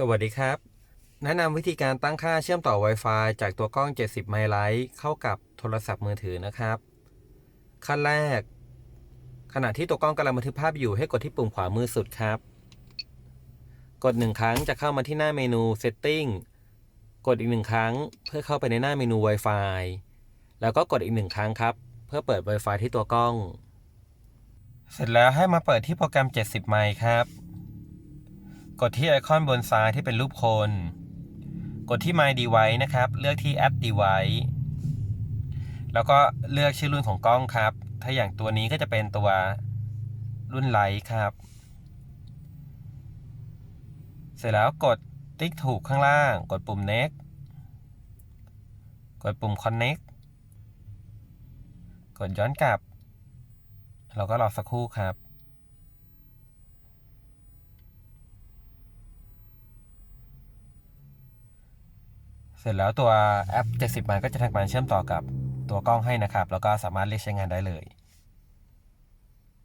สวัสดีครับ แนะนำวิธีการตั้งค่าเชื่อมต่อ Wi-Fi จากตัวกล้อง 70 ไมล์ไลท์เข้ากับโทรศัพท์มือถือนะครับ ขั้นแรก ขณะที่ตัวกล้องกำลังบันทึกภาพอยู่ให้กดที่ปุ่มขวามือสุดครับ กดหนึ่งครั้งจะเข้ามาที่หน้าเมนู Setting กดอีกหนึ่งครั้งเพื่อเข้าไปในหน้าเมนู Wi-Fi แล้วก็กดอีกหนึ่งครั้งครับ เพื่อเปิด Wi-Fi ที่ตัวกล้อง เสร็จแล้วให้มาเปิดที่โปรแกรม 70 ไมล์ครับ กดที่ไอคอนบนซ้ายที่เป็นรูปคน กดที่ My Device นะครับ เลือกที่ Add Device แล้วก็เลือกชื่อรุ่นของกล้องครับ ถ้าอย่างตัวนี้ก็จะเป็นตัวรุ่นไลท์ครับ เสร็จแล้วกดติ๊กถูกข้างล่าง กดปุ่ม Next กดปุ่ม Connect กดย้อนกลับ เราก็รอสักครู่ครับ เสร็จแล้วตัวแอป 70 มันก็จะทำการเชื่อมต่อกับตัวกล้องให้นะครับ แล้วก็สามารถเรียกใช้งานได้เลย